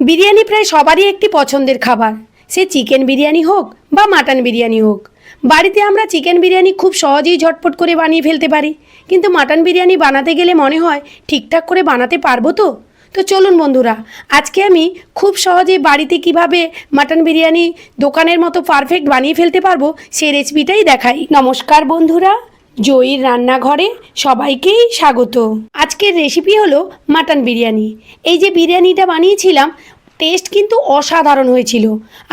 বিরিয়ানি প্রায় সবারই একটি পছন্দের খাবার। সে চিকেন বিরিয়ানি হোক বা মাটন বিরিয়ানি হোক। বাড়িতে আমরা চিকেন বিরিয়ানি খুব সহজেই ঝটপট করে বানিয়ে ফেলতে পারি। কিন্তু মাটন বিরিয়ানি বানাতে গেলে মনে হয়, ঠিকঠাক করে বানাতে পারব তো? তো চলুন বন্ধুরা, আজকে আমি খুব সহজে বাড়িতে কীভাবে মাটন বিরিয়ানি দোকানের মতো পারফেক্ট বানিয়ে ফেলতে পারব সেই রেসিপিটাই দেখাই। নমস্কার বন্ধুরা। জয়ীর রান্নাঘরে সবাইকেই স্বাগত। আজকের রেসিপি হলো মাটন বিরিয়ানি। এই যে বিরিয়ানিটা বানিয়েছিলাম টেস্ট কিন্তু অসাধারণ হয়েছিল।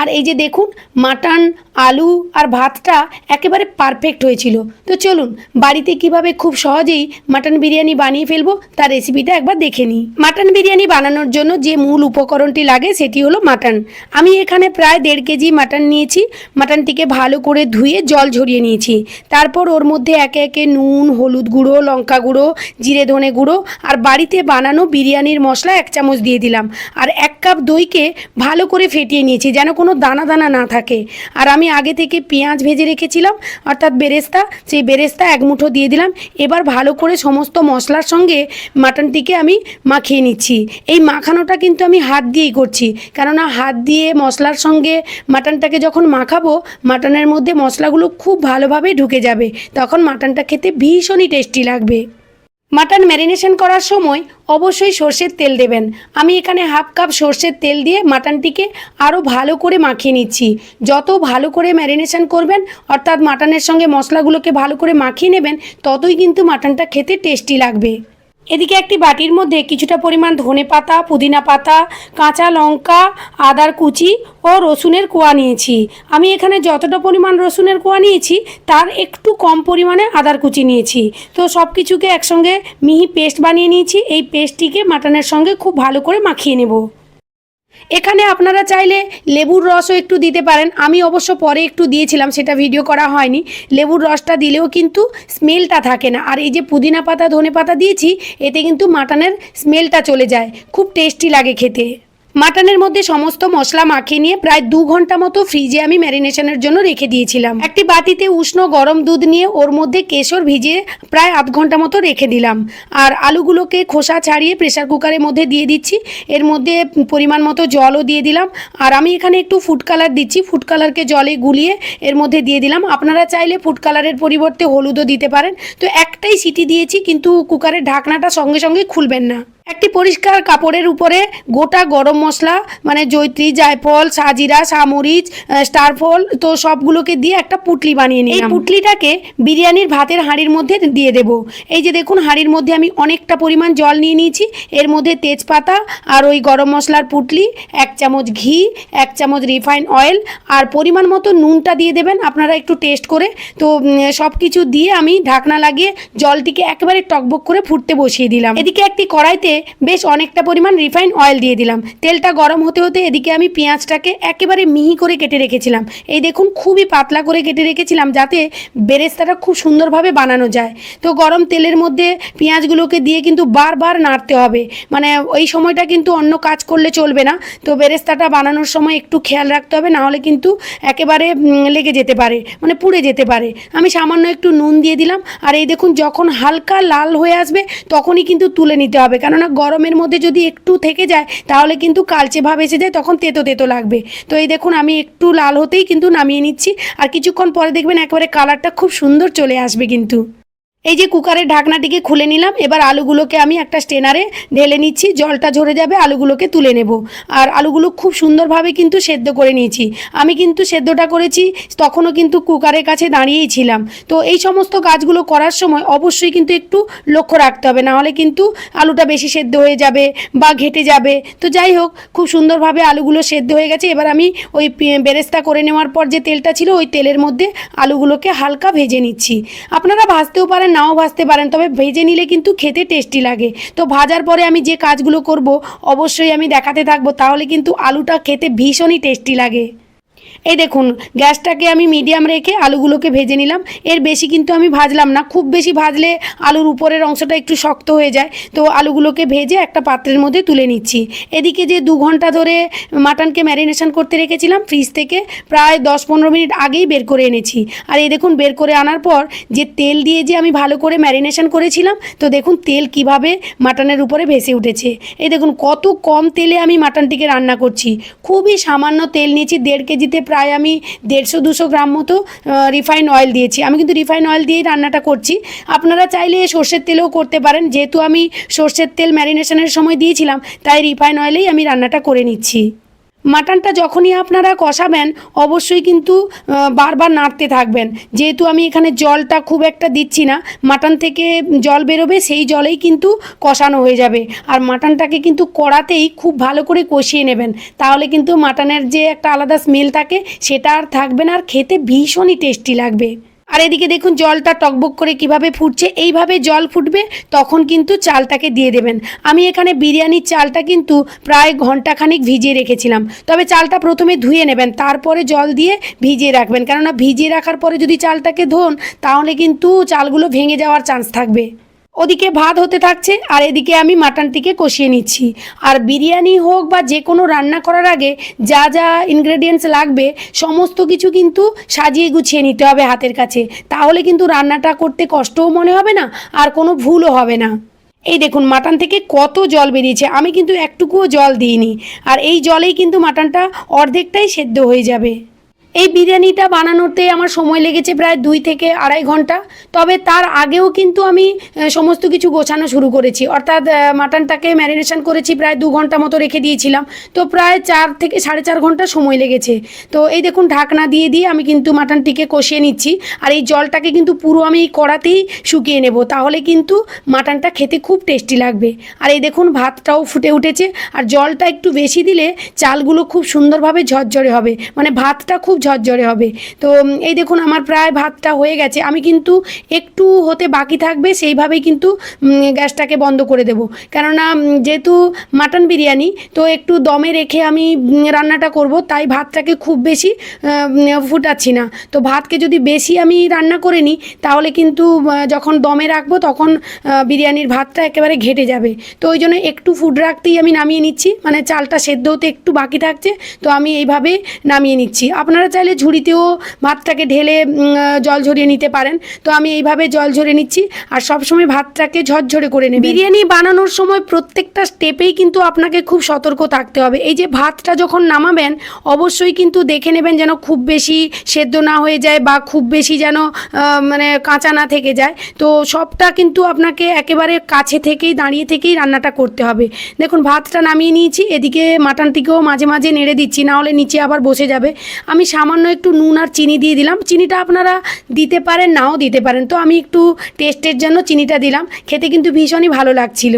আর এই যে দেখুন মাটন আলু আর ভাতটা একেবারে পারফেক্ট হয়েছিল। তো চলুন, বাড়িতে কীভাবে খুব সহজেই মাটন বিরিয়ানি বানিয়ে ফেলব, তার রেসিপিটা একবার দেখে নিই। মাটন বিরিয়ানি বানানোর জন্য যে মূল উপকরণটি লাগে, সেটি হলো মাটন আমি এখানে প্রায় দেড় কেজি মাটন নিয়েছি। মাটনটিকে ভালো করে ধুয়ে জল ঝরিয়ে নিয়েছি। তারপর ওর মধ্যে একে একে নুন, হলুদ গুঁড়ো, লঙ্কা গুঁড়ো, জিরে ধনে গুঁড়ো আর বাড়িতে বানানো বিরিয়ানির মশলা এক চামচ দিয়ে দিলাম। আর এক কাপ দইকে ভালো করে ফেটিয়ে নিয়েছি, যেন কোনো দানা দানা না থাকে। আর আমি আগে থেকে পেঁয়াজ ভেজে রেখেছিলাম, অর্থাৎ বেরেস্তা, সেই বেরেস্তা এক মুঠো দিয়ে দিলাম। এবার ভালো করে সমস্ত মশলার সঙ্গে মাটনটিকে আমি মাখিয়ে নিচ্ছি। এই মাখানোটা কিন্তু আমি হাত দিয়েই করছি, কেননা হাত দিয়ে মশলার সঙ্গে মাটনটাকে যখন মাখাবো, মাটনের মধ্যে মশলাগুলো খুব ভালোভাবে ঢুকে যাবে। তখন মাটনটা খেতে ভীষণই টেস্টি লাগবে। মাটন ম্যারিনেশন করার সময় অবশ্যই সর্ষের তেল দেবেন। আমি এখানে হাফ কাপ সর্ষের তেল দিয়ে মাটনটিকে আরও ভালো করে মাখিয়ে নিচ্ছি। যত ভালো করে ম্যারিনেশন করবেন, অর্থাৎ মাটনের সঙ্গে মশলাগুলোকে ভালো করে মাখিয়ে নেবেন, ততই কিন্তু মাটনটা খেতে টেস্টি লাগবে। এদিকে একটি বাটির মধ্যে কিছুটা পরিমাণ ধনে পাতা, পুদিনা পাতা, কাঁচা লঙ্কা, আদার কুচি ও রসুনের কোয়া নিয়েছি। আমি এখানে যতটা পরিমাণ রসুনের কোয়া নিয়েছি, তার একটু কম পরিমাণে আদার কুচি নিয়েছি। তো সব কিছুকে একসঙ্গে মিহি পেস্ট বানিয়ে নিয়েছি। এই পেস্টটিকে মাটনের সঙ্গে খুব ভালো করে মাখিয়ে নেব। এখানে আপনারা চাইলে লেবুর রসও একটু দিতে পারেন। আমি অবশ্য পরে একটু দিয়েছিলাম, সেটা ভিডিও করা হয়নি। লেবুর রসটা দিলেও কিন্তু স্মেলটা থাকে না। আর এই যে পুদিনা পাতা, ধনে পাতা দিয়েছি, এতে কিন্তু মাটনের স্মেলটা চলে যায়। খুব টেস্টি লাগে খেতে। মাটনের মধ্যে সমস্ত মশলা মাখিয়ে নিয়ে প্রায় দু ঘণ্টা মতো ফ্রিজে আমি ম্যারিনেশনের জন্য রেখে দিয়েছিলাম। একটি বাটিতে উষ্ণ গরম দুধ নিয়ে ওর মধ্যে কেশর ভিজিয়ে প্রায় আধ ঘণ্টা মতো রেখে দিলাম। আর আলুগুলোকে খোসা ছাড়িয়ে প্রেসার কুকারের মধ্যে দিয়ে দিচ্ছি। এর মধ্যে পরিমাণ মতো জলও দিয়ে দিলাম। আর আমি এখানে একটু ফুড কালার দিচ্ছি। ফুড কালারকে জলে গুলিয়ে এর মধ্যে দিয়ে দিলাম। আপনারা চাইলে ফুড কালারের পরিবর্তে হলুদও দিতে পারেন। তো একটাই সিটি দিয়েছি, কিন্তু কুকারের ঢাকনাটা সঙ্গে সঙ্গে খুলবেন না। একটি পরিষ্কার কাপড়ের উপরে গোটা গরম মশলা মানে জৈত্রী জায়ফল সাজিরা সামরিচ স্টারফল তো সবগুলোকে দিয়ে একটা পুটলি বানিয়ে নিই এই পুটলিটাকে বিরিয়ানির ভাতের হাঁড়ির মধ্যে দিয়ে দেব। এই যে দেখুন হাঁড়ির মধ্যে আমি অনেকটা পরিমাণ জল নিয়ে নিয়েছি। এর মধ্যে তেজপাতা আর ওই গরম মশলার পুটলি এক চামচ ঘি এক চামচ রিফাইন অয়েল আর পরিমাণ মতো নুনটা দিয়ে দেবেন আপনারা একটু টেস্ট করে। তো সব কিছু দিয়ে আমি ঢাকনা লাগিয়ে জলটিকে একেবারে টকবক করে ফুটতে বসিয়ে দিলাম। এদিকে একটি কড়াইতে বেশ অনেকটা পরিমাণ রিফাইন অয়েল দিয়ে দিলাম। তেলটা গরম হতে হতে এদিকে আমি পেঁয়াজটাকে একেবারে মিহি করে কেটে রেখেছিলাম। এই দেখুন, খুবই পাতলা করে কেটে রেখেছিলাম যাতে বেরেস্তাটা খুব সুন্দরভাবে বানানো যায়। তো গরম তেলের মধ্যে পেঁয়াজগুলোকে দিয়ে কিন্তু বারবার নাড়তে হবে। মানে ওই সময়টা কিন্তু অন্য কাজ করলে চলবে না। তো বেরেস্তাটা বানানোর সময় একটু খেয়াল রাখতে হবে নাহলে কিন্তু একেবারে লেগে যেতে পারে মানে পুড়ে যেতে পারে। আমি সামান্য একটু নুন দিয়ে দিলাম। আর এই দেখুন, যখন হালকা লাল হয়ে আসবে, তখনই কিন্তু তুলে নিতে হবে। কেননা গরমের মধ্যে যদি একটু থেকে যায়, তাহলে কিন্তু কালচে ভাব এসে যায়, তখন তেতো তেতো লাগবে। তো এই দেখুন, আমি একটু লাল হতেই কিন্তু নামিয়ে নিচ্ছি। আর কিছুক্ষণ পরে দেখবেন একেবারে কালারটা খুব সুন্দর চলে আসবে কিন্তু। এই যে কুকারের ঢাকনাটিকে খুলে নিলাম, এবার আলুগুলোকে আমি একটা স্টেনারে ঢেলে নিচ্ছি, জলটা ঝরে যাবে, আলুগুলোকে তুলে নেব। আর আলুগুলো খুব সুন্দরভাবে কিন্তু সেদ্ধ করে নিয়েছি। আমি কিন্তু সেদ্ধটা করেছি, তখনও কিন্তু কুকারের কাছে দাঁড়িয়েই ছিলাম। তো এই সমস্ত কাজগুলো করার সময় অবশ্যই কিন্তু একটু লক্ষ্য রাখতে হবে, নাহলে কিন্তু আলুটা বেশি সেদ্ধ হয়ে যাবে বা ঘেটে যাবে। তো যাই হোক, খুব সুন্দরভাবে আলুগুলো সেদ্ধ হয়ে গেছে। এবার আমি ওই বেরেস্তা করে নেওয়ার পর যে তেলটা ছিল, ওই তেলের মধ্যে আলুগুলোকে হালকা ভেজে নিচ্ছি। আপনারা ভাজতেও পারেন নাও ভাজতে পারেন, তবে ভেজে নিলে কিন্তু খেতে টেস্টি লাগে। তো ভাজার পরে আমি যে কাজগুলো করব, অবশ্যই আমি দেখাতে থাকব, তাহলে কিন্তু আলুটা খেতে ভীষণই টেস্টি লাগে। এই দেখুন, গ্যাসটাকে আমি মিডিয়াম রেখে আলুগুলোকে ভেজে নিলাম। এর বেশি কিন্তু আমি ভাজলাম না। খুব বেশি ভাজলে আলুর উপরের অংশটা একটু শক্ত হয়ে যায়। তো আলুগুলোকে ভেজে একটা পাত্রের মধ্যে তুলে নিচ্ছি। এদিকে যে দু ঘণ্টা ধরে মাটনকে ম্যারিনেশন করতে রেখেছিলাম, ফ্রিজ থেকে প্রায় দশ পনেরো মিনিট আগেই বের করে এনেছি। আর এই দেখুন, বের করে আনার পর যে তেল দিয়ে যে আমি ভালো করে ম্যারিনেশন করেছিলাম, তো দেখুন তেল কীভাবে মাটনের উপরে ভেসে উঠেছে। এই দেখুন, কত কম তেলে আমি মাটনটিকে রান্না করছি। খুবই সামান্য তেল নিয়েছি, দেড় কেজিতে প্রায় আমি দেড়শো, দুশো গ্রাম মতো রিফাইন অয়েল দিয়েছি। আমি কিন্তু রিফাইন অয়েল দিয়েই রান্নাটা করছি। আপনারা চাইলে সর্ষের তেলেও করতে পারেন। যেহেতু আমি সর্ষের তেল ম্যারিনেশনের সময় দিয়েছিলাম, তাই রিফাইন অয়েলেই আমি রান্নাটা করে নিচ্ছি। মাটনটা যখনই আপনারা কষাবেন, অবশ্যই কিন্তু বারবার নাড়তে থাকবেন। যেহেতু আমি এখানে জলটা খুব একটা দিচ্ছি না, মাটন থেকে জল বেরোবে, সেই জলেই কিন্তু কষানো হয়ে যাবে। আর মাটনটাকে কিন্তু কড়াতেই খুব ভালো করে কষিয়ে নেবেন। তাহলে কিন্তু মাটনের যে একটা আলাদা স্মেল থাকে, সেটা আর থাকবে না, আর খেতে ভীষণই টেস্টি লাগবে। আর এদিকে দেখুন, জলটা টকবক করে কীভাবে ফুটছে, এইভাবে জল ফুটবে, তখন কিন্তু চালটাকে দিয়ে দেবেন। আমি এখানে বিরিয়ানির চালটা কিন্তু প্রায় ঘন্টাখানিক ভিজিয়ে রেখেছিলাম। তবে চালটা প্রথমে ধুয়ে নেবেন, তারপরে জল দিয়ে ভিজিয়ে রাখবেন। কেননা ভিজিয়ে রাখার পরে যদি চালটাকে ধোন, তাহলে কিন্তু চালগুলো ভেঙে যাওয়ার চান্স থাকবে। ওদিকে ভাত হতে থাকছে, আর এদিকে আমি মাটনটিকে কষিয়ে নিচ্ছি। আর বিরিয়ানি হোক বা যে কোনো রান্না করার আগে যা যা ইনগ্রেডিয়েন্টস লাগবে, সমস্ত কিছু কিন্তু সাজিয়ে গুছিয়ে নিতে হবে হাতের কাছে। তাহলে কিন্তু রান্নাটা করতে কষ্টও মনে হবে না, আর কোনো ভুলও হবে না। এই দেখুন মাটন থেকে কত জল বেরিয়েছে, আমি কিন্তু একটুকুও জল দিইনি। আর এই জলেই কিন্তু মাটনটা অর্ধেকটাই সেদ্ধ হয়ে যাবে। এই বিরিয়ানিটা বানানোতে আমার সময় লেগেছে প্রায় দুই থেকে আড়াই ঘণ্টা। তবে তার আগেও কিন্তু আমি সমস্ত কিছু গোছানো শুরু করেছি। অর্থাৎ মাটনটাকে ম্যারিনেশন করেছি প্রায় দু ঘণ্টা মতো রেখে দিয়েছিলাম। তো প্রায় চার থেকে সাড়ে চার ঘণ্টা সময় লেগেছে। তো এই দেখুন, ঢাকনা দিয়ে দিয়ে আমি কিন্তু মাটনটিকে কষিয়ে নিচ্ছি। আর এই জলটাকে কিন্তু পুরো আমি কড়াতেই শুকিয়ে নেব। তাহলে কিন্তু মাটনটা খেতে খুব টেস্টি লাগবে। আর এই দেখুন, ভাতটাও ফুটে উঠেছে। আর জলটা একটু বেশি দিলে চালগুলো খুব সুন্দরভাবে ঝরঝরে হবে। মানে ভাতটা খুব ঝরঝরে হবে। তো এই দেখুন আমার প্রায় ভাতটা হয়ে গেছে। আমি কিন্তু একটু হতে বাকি থাকবে, সেইভাবেই কিন্তু গ্যাসটাকে বন্ধ করে দেব। কেননা যেহেতু মাটন বিরিয়ানি, তো একটু দমে রেখে আমি রান্নাটা করব, তাই ভাতটাকে খুব বেশি ফুটাচ্ছি না। তো ভাতকে যদি বেশি আমি রান্না করে নিই, তাহলে কিন্তু যখন দমে রাখব, তখন বিরিয়ানির ভাতটা একেবারে ঘেটে যাবে। তো ওই জন্য একটু ফুড রাখতেই আমি নামিয়ে নিচ্ছি। মানে চালটা সেদ্ধ হতে একটু বাকি থাকছে, তো আমি এইভাবে নামিয়ে নিচ্ছি। আপনারা চাইলে ঝুড়িতেও ভাতটাকে ঢেলে জল ঝরিয়ে নিতে পারেন। তো আমি এইভাবে জল ঝরে নিচ্ছি। আর সবসময় ভাতটাকে ঝরঝরে করে নেবেন। বিরিয়ানি বানানোর সময় প্রত্যেকটা স্টেপেই কিন্তু আপনাকে খুব সতর্ক থাকতে হবে। এই যে ভাতটা যখন নামাবেন, অবশ্যই কিন্তু দেখে নেবেন যেন খুব বেশি সেদ্ধ না হয়ে যায় বা খুব বেশি যেন মানে কাঁচা না থেকে যায়। তো সবটা কিন্তু আপনাকে একেবারে কাছে থেকেই, দাঁড়িয়ে থেকেই রান্নাটা করতে হবে। দেখুন, ভাতটা নামিয়ে নিয়েছি। এদিকে মাটনটিকেও মাঝে মাঝে নেড়ে দিচ্ছি না হলে নিচে আবার বসে যাবে। আমি সামান্য একটু নুন আর চিনি দিয়ে দিলাম। চিনিটা আপনারা দিতে পারেন, নাও দিতে পারেন। তো আমি একটু টেস্টের জন্য চিনিটা দিলাম। খেতে কিন্তু ভীষণই ভালো লাগছিল।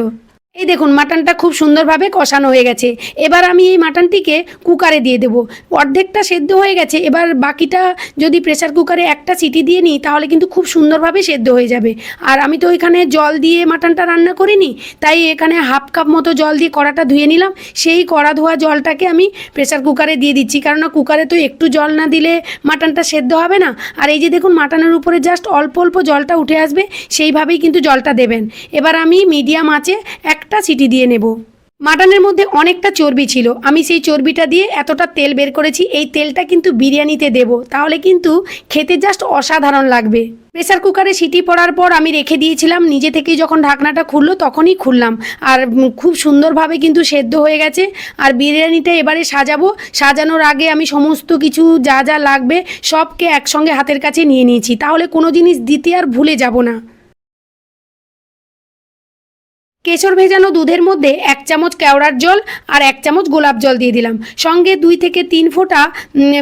এই দেখুন, মাটনটা খুব সুন্দরভাবে কষানো হয়ে গেছে। এবার আমি এই মাটনটিকে কুকারে দিয়ে দেবো। অর্ধেকটা সেদ্ধ হয়ে গেছে, এবার বাকিটা যদি প্রেসার কুকারে একটা সিটি দিয়ে নিই, তাহলে কিন্তু খুব সুন্দরভাবে সেদ্ধ হয়ে যাবে। আর আমি তো এখানে জল দিয়ে মাটনটা রান্না করিনি, তাই এখানে হাফ কাপ মতো জল দিয়ে কড়াটা ধুয়ে নিলাম। সেই কড়া ধোয়া জলটাকে আমি প্রেশার কুকারে দিয়ে দিচ্ছি, কেননা কুকারে তো একটু জল না দিলে মাটনটা সেদ্ধ হবে না। আর এই যে দেখুন, মাটনের উপরে জাস্ট অল্প অল্প জলটা উঠে আসবে, সেইভাবেই কিন্তু জলটা দেবেন। এবার আমি মিডিয়াম আঁচে একটা সিটি দিয়ে নেব। মাটনের মধ্যে অনেকটা চর্বি ছিল। আমি সেই চর্বিটা দিয়ে এতটা তেল বের করেছি, এই তেলটা কিন্তু বিরিয়ানিতে দেব। তাহলে কিন্তু খেতে জাস্ট অসাধারণ লাগবে। প্রেসার কুকারে সিটি পড়ার পর আমি রেখে দিয়েছিলাম, নিজে থেকেই যখন ঢাকনাটা খুললো তখনই খুললাম। আর খুব সুন্দরভাবে কিন্তু সেদ্ধ হয়ে গেছে। আর বিরিয়ানিটা এবারে সাজাবো। সাজানোর আগে আমি সমস্ত কিছু যা যা লাগবে সবকে একসঙ্গে হাতের কাছে নিয়ে নিয়েছি। তাহলে কোনো জিনিস দিতে আর ভুলে যাব না। কেশর ভেজানো দুধের মধ্যে এক চামচ কেওড়ার জল আর এক চামচ গোলাপ জল দিয়ে দিলাম। সঙ্গে দুই থেকে তিন ফোঁটা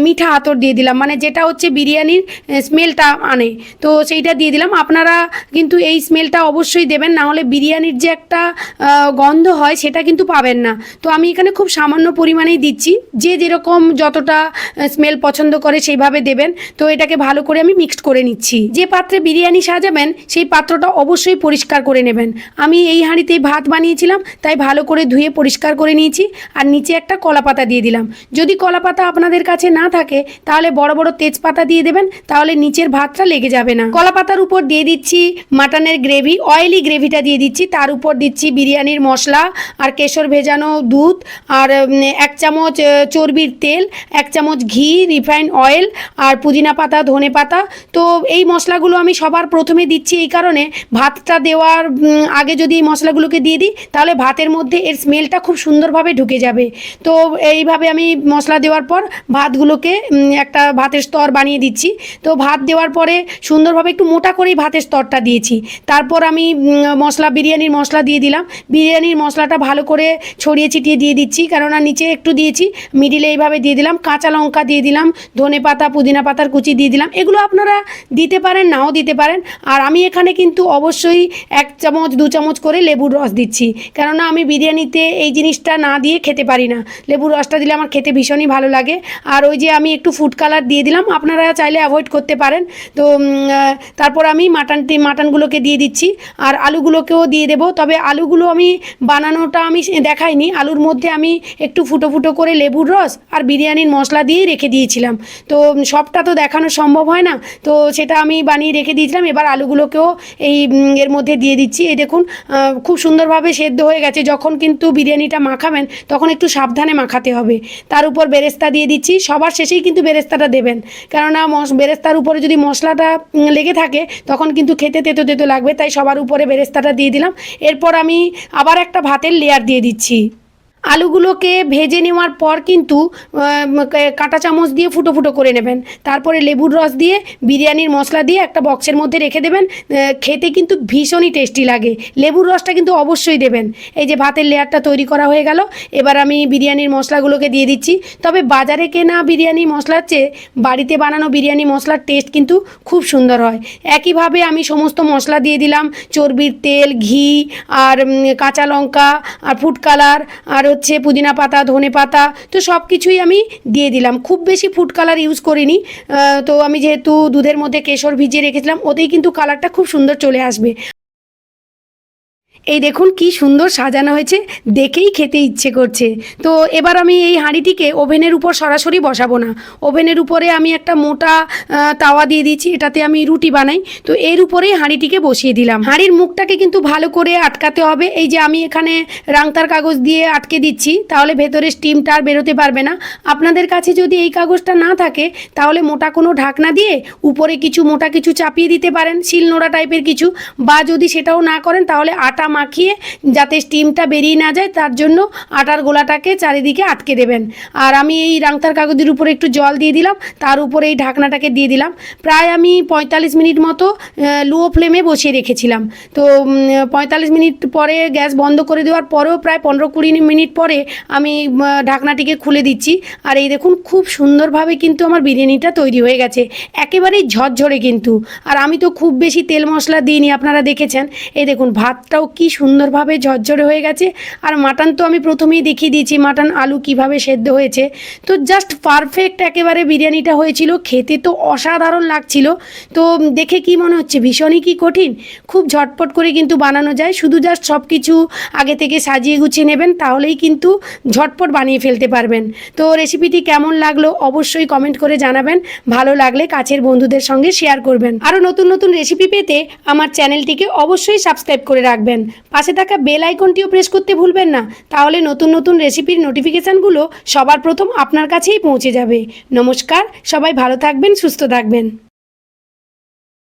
মিঠা আতর দিয়ে দিলাম। মানে যেটা হচ্ছে বিরিয়ানির স্মেলটা আনে। তো সেইটা দিয়ে দিলাম। আপনারা কিন্তু এই স্মেলটা অবশ্যই দেবেন। না হলে বিরিয়ানির যে একটা গন্ধ হয় সেটা কিন্তু পাবেন না। তো আমি এখানে খুব সামান্য পরিমাণেই দিচ্ছি। যে যেরকম যতটা স্মেল পছন্দ করে সেইভাবে দেবেন। তো এটাকে ভালো করে আমি মিক্সড করে নিচ্ছি। যে পাত্রে বিরিয়ানি সাজাবেন, সেই পাত্রটা অবশ্যই পরিষ্কার করে নেবেন। আমি এই হাঁড়িতে হাঁড়িতেই ভাত বানিয়েছিলাম, তাই ভালো করে ধুয়ে পরিষ্কার করে নিয়েছি আর নিচে একটা কলা পাতা দিয়ে দিলাম। যদি কলা পাতা আপনাদের কাছে না থাকে, তাহলে বড় বড় তেজপাতা দিয়ে দেবেন, তাহলে নিচের ভাতটা লেগে যাবে না। কলা পাতার উপর দিয়ে দিচ্ছি মাটনের গ্রেভি অয়েলি গ্রেভিটা দিয়ে দিচ্ছি, তার উপর দিচ্ছি বিরিয়ানির মশলা আর কেশর ভেজানো দুধ আর এক চামচ চর্বির তেল, এক চামচ ঘি, রিফাইন অয়েল আর পুদিনা পাতা, ধনে পাতা। তো এই মশলাগুলো আমি সবার প্রথমে দিচ্ছি এই কারণে, ভাতটা দেওয়ার আগে যদি এই মশলাগুলোকে দিয়ে দিই, তাহলে ভাতের মধ্যে এর স্মেলটা খুব সুন্দরভাবে ঢুকে যাবে। তো এইভাবে আমি মশলা দেওয়ার পর ভাতগুলোকে একটা ভাতের স্তর বানিয়ে দিচ্ছি। তো ভাত দেওয়ার পরে সুন্দরভাবে একটু মোটা করেই ভাতের স্তরটা দিয়েছি। তারপর আমি মশলা, বিরিয়ানির মশলা দিয়ে দিলাম। বিরিয়ানির মশলাটা ভালো করে ছড়িয়ে ছিটিয়ে দিয়ে দিচ্ছি, কেননা নিচে একটু দিয়েছি মিডিলে এইভাবে দিয়ে দিলাম। কাঁচা লঙ্কা দিয়ে দিলাম, ধনে পাতা, পুদিনা পাতার কুচি দিয়ে দিলাম। এগুলো আপনারা দিতে পারেন, নাও দিতে পারেন। আর আমি এখানে কিন্তু অবশ্যই এক চামচ, দু চামচ করে লেবুর রস দিচ্ছি। কেননা আমি বিরিয়ানিতে এই জিনিসটা না দিয়ে খেতে পারি না। লেবুর রসটা দিলে আমার খেতে ভীষণই ভালো লাগে। আর ওই যে আমি একটু ফুড কালার দিয়ে দিলাম আপনারা চাইলে অ্যাভয়েড করতে পারেন। তো তারপর আমি মাটনটি মাটনগুলোকে দিয়ে দিচ্ছি। আর আলুগুলোকেও দিয়ে দেবো। তবে আলুগুলো আমি বানানোটা আমি দেখাইনি। আলুর মধ্যে আমি একটু ফুটো ফুটো করে লেবুর রস আর বিরিয়ানির মশলা দিয়েই রেখে দিয়েছিলাম। তো সবটা তো দেখানো সম্ভব হয় না। তো সেটা আমি বানিয়ে রেখে দিয়েছিলাম। এবার আলুগুলোকেও এই এর মধ্যে দিয়ে দিচ্ছি। এই দেখুন আহ, খুব সুন্দরভাবে সেদ্ধ হয়ে গেছে। যখন কিন্তু বিরিয়ানিটা মাখাবেন, তখন একটু সাবধানে মাখাতে হবে। তার উপর বেরেস্তা দিয়ে দিচ্ছি। সবার শেষেই কিন্তু বেরেস্তাটা দেবেন। কেননা মশ বেরেস্তার উপরে যদি মশলাটা লেগে থাকে, তখন কিন্তু খেতে তেতো তেতো লাগবে। তাই সবার উপরে বেরেস্তাটা দিয়ে দিলাম। এরপর আমি আবার একটা ভাতের লেয়ার দিয়ে দিচ্ছি। আলুগুলোকে ভেজে নেওয়ার পর কিন্তু কাঁটা চামচ দিয়ে ফুটো ফুটো করে নেবেন। তারপরে লেবুর রস দিয়ে, বিরিয়ানির মশলা দিয়ে একটা বক্সের মধ্যে রেখে দেবেন। খেতে কিন্তু ভীষণই টেস্টি লাগে। লেবুর রসটা কিন্তু অবশ্যই দেবেন। এই যে ভাতের লেয়ারটা তৈরি করা হয়ে গেল, এবার আমি বিরিয়ানির মশলাগুলোকে দিয়ে দিচ্ছি। তবে বাজারে কেনা বিরিয়ানি মশলার চেয়ে বাড়িতে বানানো বিরিয়ানি মশলার টেস্ট কিন্তু খুব সুন্দর হয়। একইভাবে আমি সমস্ত মশলা দিয়ে দিলাম। চর্বির তেল, ঘি, আর কাঁচা লঙ্কা, আর ফুড কালার আর হচ্ছে, পুদিনা পাতা, ধনে পাতা, তো সব কিছুই আমি দিয়ে দিলাম। খুব বেশি ফুড কালার ইউজ করিনি। তো আমি যেহেতু দুধের মধ্যে কেশর ভিজিয়ে রেখেছিলাম, ওতেই কিন্তু কালারটা খুব সুন্দর চলে আসবে। এই দেখুন কি সুন্দর সাজানো হয়েছে, দেখেই খেতে ইচ্ছে করছে। তো এবার আমি এই হাঁড়িটিকে ওভেনের উপর সরাসরি বসাবো না। ওভেনের উপরে আমি একটা মোটা তাওয়া দিয়ে দিচ্ছি এটাতে আমি রুটি বানাই। তো এর উপরেই হাঁড়িটিকে বসিয়ে দিলাম। হাঁড়ির মুখটাকে কিন্তু ভালো করে আটকাতে হবে। এই যে আমি এখানে রাংতার কাগজ দিয়ে আটকে দিচ্ছি, তাহলে ভেতরে স্টিমটা আর বেরোতে পারবে না। আপনাদের কাছে যদি এই কাগজটা না থাকে, তাহলে মোটা কোনো ঢাকনা দিয়ে উপরে কিছু মোটা কিছু চাপিয়ে দিতে পারেন, শিলনোড়া টাইপের কিছু। বা যদি সেটাও না করেন, তাহলে আটা মাখিয়ে যাতে স্টিমটা বেরিয়ে না যায়, তার জন্য আটার গোলাটাকে চারিদিকে আটকে দেবেন। আর আমি এই রাংতার কাগজের উপরে একটু জল দিয়ে দিলাম, তার উপরে এই ঢাকনাটাকে দিয়ে দিলাম। প্রায় আমি পঁয়তাল্লিশ মিনিট মতো লো ফ্লেমে বসিয়ে রেখেছিলাম। তো পঁয়তাল্লিশ মিনিট পরে গ্যাস বন্ধ করে দেওয়ার পরেও প্রায় পনেরো কুড়ি মিনিট পরে আমি ঢাকনাটিকে খুলে দিচ্ছি। আর এই দেখুন, খুব সুন্দরভাবে কিন্তু আমার বিরিয়ানিটা তৈরি হয়ে গেছে। একেবারেই ঝরঝরে কিন্তু। আর আমি তো খুব বেশি তেল মশলা দিইনি, আপনারা দেখেছেন। এই দেখুন, ভাতটাও কি সুন্দরভাবে ঝরঝরে হয়ে গেছে। আর মাটন তো আমি প্রথমেই দেখিয়ে দিয়েছি, মাটন আলু কীভাবে সেদ্ধ হয়েছে। তো জাস্ট পারফেক্ট একেবারে বিরিয়ানিটা হয়েছিল, খেতে তো অসাধারণ লাগছিল। তো দেখে কি মনে হচ্ছে, ভীষণই কি কঠিন? খুব ঝটপট করে কিন্তু বানানো যায়, শুধু জাস্ট সব কিছু আগে থেকে সাজিয়ে গুছিয়ে নেবেন, তাহলেই কিন্তু ঝটপট বানিয়ে ফেলতে পারবেন। তো রেসিপিটি কেমন লাগল অবশ্যই কমেন্ট করে জানাবেন, ভালো লাগলে কাছের বন্ধুদের সঙ্গে শেয়ার করবেন। আরও নতুন নতুন রেসিপি পেতে আমার চ্যানেলটিকে অবশ্যই সাবস্ক্রাইব করে রাখবেন। পাশে থাকা বেল আইকনটিও প্রেস করতে ভুলবেন না। তাহলে নতুন নতুন রেসিপির নোটিফিকেশানগুলো সবার প্রথম আপনার কাছেই পৌঁছে যাবে। নমস্কার, সবাই ভালো থাকবেন, সুস্থ থাকবেন।